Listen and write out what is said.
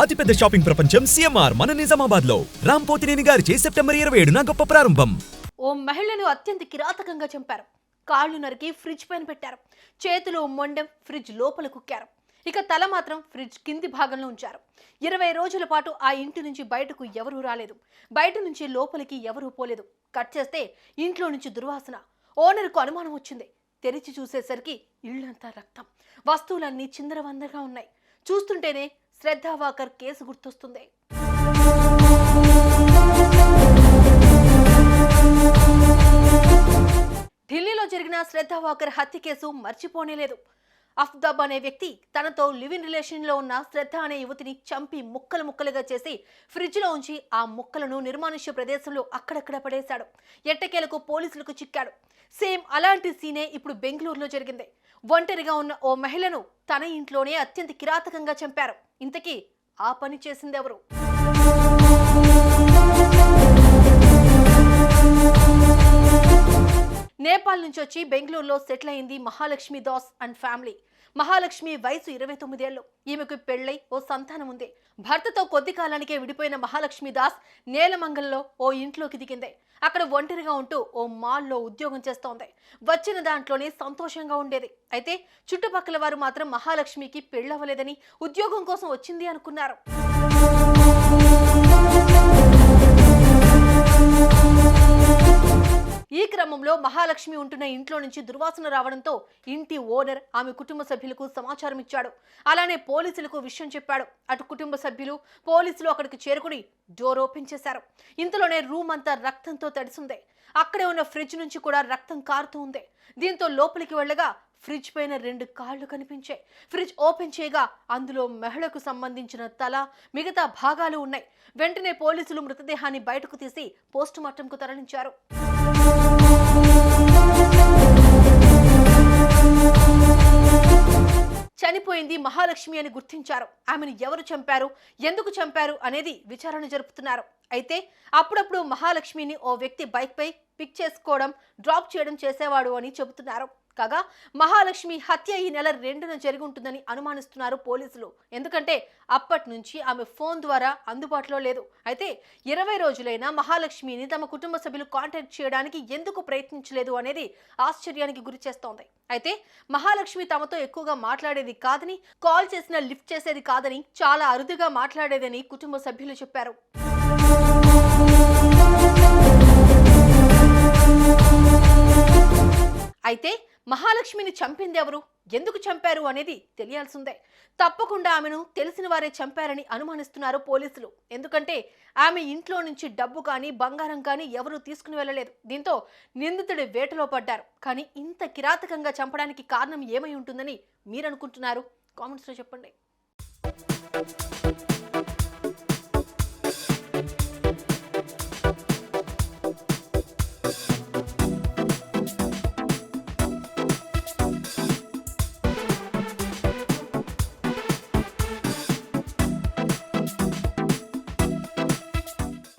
అతిపెద్ద షాపింగ్ ప్రపంచం సిఎంఆర్ మన నిజామాబాద్లో రామ్ పోతినేని గారిచే సెప్టెంబర్ ఇరవై ఏడున గొప్ప ప్రారంభం. ఓ మహిళను అత్యంత కిరాతకంగా చంపారు. కాళ్ళు నరికి ఫ్రిడ్జ్ పైన పెట్టారు. చేతులు మొండెం ఫ్రిడ్జ్ లోపల కుక్కారు. ఇక తల మాత్రం ఫ్రిడ్జ్ కింది భాగంలో ఉంచారు. ఇరవై రోజుల పాటు ఆ ఇంటి నుంచి బయటకు ఎవరూ రాలేదు. బయట నుంచి లోపలికి ఎవరూ పోలేదు. కట్ చేస్తే ఇంట్లో నుంచి దుర్వాసన ఓనర్కు అనుమానం వచ్చింది. తెరిచి చూసేసరికి ఇళ్ళంతా రక్తం. వస్తువులన్నీ చిందరవందరగా ఉన్నాయి. చూస్తుంటేనే శ్రద్ధా వాకర్ కేసు గుర్తొస్తుంది. ఢిల్లీలో జరిగిన శ్రద్ధా వాకర్ హత్య కేసు మర్చిపోనేలేదు. అఫ్దాబ్ అనే వ్యక్తి తనతో లివ్ ఇన్ రిలేషన్లో ఉన్న శ్రద్ధ అనే యువతిని చంపి ముక్కలు ముక్కలుగా చేసి ఫ్రిడ్జ్లో ఉంచి ఆ ముక్కలను నిర్మానుష్య ప్రదేశంలో అక్కడక్కడ పడేశాడు. ఎట్టకేలకు పోలీసులకు చిక్కాడు. సేమ్ అలాంటి సీనే ఇప్పుడు బెంగళూరులో జరిగింది. ఒంటరిగా ఉన్న ఓ మహిళను తన ఇంట్లోనే అత్యంత కిరాతకంగా చంపారు. ఇంతకీ ఆ పని చేసిందెవరు? నేపాల్ నుంచి వచ్చి బెంగళూరులో సెటిల్ అయింది మహాలక్ష్మి దాస్ అండ్ ఫ్యామిలీ. మహాలక్ష్మి వయసు ఇరవై తొమ్మిదేళ్ళు ఈమెకు పెళ్ళై ఓ సంతానం ఉంది. భర్తతో కొద్ది కాలానికే విడిపోయిన మహాలక్ష్మి దాస్ నేలమంగల్లో ఓ ఇంట్లోకి దిగింది. అక్కడ ఒంటరిగా ఉంటూ ఓ మాల్లో ఉద్యోగం చేస్తోంది. వచ్చిన దాంట్లోనే సంతోషంగా ఉండేది. అయితే చుట్టుపక్కల వారు మాత్రం మహాలక్ష్మికి పెళ్ళవ్వలేదని ఉద్యోగం కోసం వచ్చింది అనుకున్నారు. ఈ మహాలక్ష్మి ఉంటున్న ఇంట్లో నుంచి దుర్వాసన రావడంతో ఇంటి ఓనర్ ఆమె కుటుంబ సభ్యులకు సమాచారం ఇచ్చాడు. అలానే పోలీసులకు విషయం చెప్పాడు. అటు కుటుంబ సభ్యులు పోలీసులు అక్కడికి చేరుకుని డోర్ ఓపెన్ చేశారు. ఇంతలోనే రూమ్ అంతా రక్తంతో తడిసింది. అక్కడే ఉన్న ఫ్రిడ్జ్ నుంచి కూడా రక్తం కారుతూ ఉంది. దీంతో లోపలికి వెళ్ళగా ఫ్రిడ్జ్ పైన రెండు కాళ్ళు కనిపించాయి. ఫ్రిడ్జ్ ఓపెన్ చేయగా అందులో మహిళకు సంబంధించిన తల మిగతా భాగాలు ఉన్నాయి. వెంటనే పోలీసులు మృతదేహాన్ని బయటకు తీసి పోస్టుమార్టంకు తరలించారు. మహాలక్ష్మి అని గుర్తించారు. ఆమెను ఎవరు చంపారు? ఎందుకు చంపారు? అనేది విచారణ జరుపుతున్నారు. అయితే అప్పుడప్పుడు మహాలక్ష్మిని ఓ వ్యక్తి బైక్పై పిక్ చేసుకోవడం డ్రాప్ చేయడం చేసేవాడు అని చెబుతున్నారు. కాగా మహాలక్ష్మి హత్య ఈ నెల రెండున జరిగి ఉంటుందని అనుమానిస్తున్నారు పోలీసులు. ఎందుకంటే అప్పటి నుంచి ఆమె ఫోన్ ద్వారా అందుబాటులో లేదు. అయితే ఇరవై రోజులైనా మహాలక్ష్మిని తమ కుటుంబ సభ్యులు కాంటాక్ట్ చేయడానికి ఎందుకు ప్రయత్నించలేదు అనేది ఆశ్చర్యానికి గురి చేస్తోంది. అయితే మహాలక్ష్మి తమతో ఎక్కువగా మాట్లాడేది కాదని కాల్ చేసినా లిఫ్ట్ చేసేది కాదని చాలా అరుదుగా మాట్లాడేదని కుటుంబ సభ్యులు చెప్పారు. అయితే మహాలక్ష్మిని చంపింది ఎవరు? ఎందుకు చంపారు అనేది తెలియాల్సిందే. తప్పకుండా ఆమెను తెలిసిన వారే చంపారని అనుమానిస్తున్నారు పోలీసులు. ఎందుకంటే ఆమె ఇంట్లో నుంచి డబ్బు కానీ బంగారం కానీ ఎవరూ తీసుకుని వెళ్ళలేదు. దీంతో నిందితుడి వేటలో పడ్డారు. కానీ ఇంత కిరాతకంగా చంపడానికి కారణం ఏమై ఉంటుందని మీరు అనుకుంటున్నారు కామెంట్స్లో చెప్పండి.